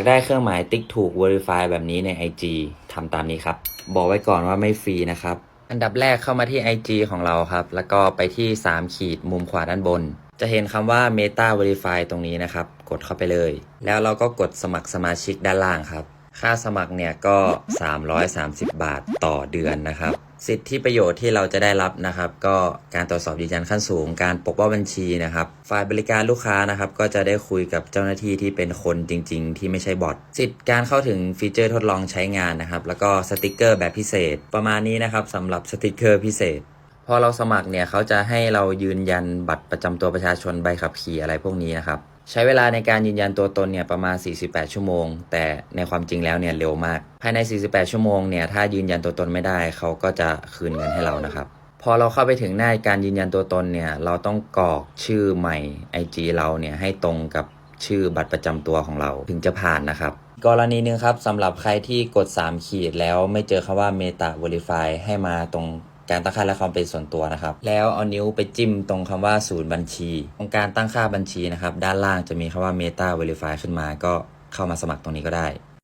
ากได้เครื่องหมายติ๊กถูก Verify แบบนี้ใน IG ทำตามนี้ครับ บอกไว้ก่อนว่าไม่ฟรีนะครับ อันดับแรกเข้ามาที่ IG ของเราครับ แล้วก็ไปที่ 3 ขีดมุมขวาด้านบน จะเห็นคำว่า Meta Verify ตรงนี้นะครับ กดเข้าไปเลย แล้วเราก็กดสมัครสมาชิกด้านล่างครับ ค่าสมัครเนี่ยก็ 330 บาทต่อเดือนนะครับ สิทธิประโยชน์ที่เราจะได้รับนะครับ ก็การตรวจสอบยืนยันขั้นสูง การปกป้องบัญชีนะครับ ฝ่ายบริการลูกค้านะครับ ก็จะได้คุยกับเจ้าหน้าที่ที่เป็นคนจริง ๆ ที่ไม่ใช่บอทสิทธิ์การเข้าถึงฟีเจอร์ทดลองใช้งานนะครับ แล้วก็สติกเกอร์แบบพิเศษ ประมาณนี้นะครับสำหรับสติกเกอร์พิเศษพอเราสมัครเนี่ยเขาจะให้เรายืนยันบัตรประจำตัวประชาชนใบขับขี่อะไรพวกนี้นะครับ ใช้เวลาในการยืนยันตัวตนเนี่ยประมาณ 48 ชั่วโมง แต่ในความจริงแล้วเนี่ยเร็วมาก ภายใน 48 ชั่วโมงเนี่ยถ้ายืนยันตัวตนไม่ได้เขาก็จะคืนเงินให้เรานะครับ พอเราเข้าไปถึงหน้าการยืนยันตัวตนเนี่ยเราต้องกรอกชื่อใหม่ IG เราเนี่ยให้ตรงกับชื่อบัตรประจำตัวของเราถึงจะผ่านนะครับ กรณีหนึ่งครับสำหรับใครที่กด 3 ขีดแล้วไม่เจอคำว่า Meta Verify ให้มาตรง การตั้งค่าและความเป็นส่วนตัวนะครับ แล้วเอานิ้วไปจิ้มตรงคำว่าศูนย์บัญชีตรงการตั้งค่าบัญชีนะครับ ด้านล่างจะมีคำว่า Meta Verify ขึ้นมา ก็เข้ามาสมัครตรงนี้ก็ได้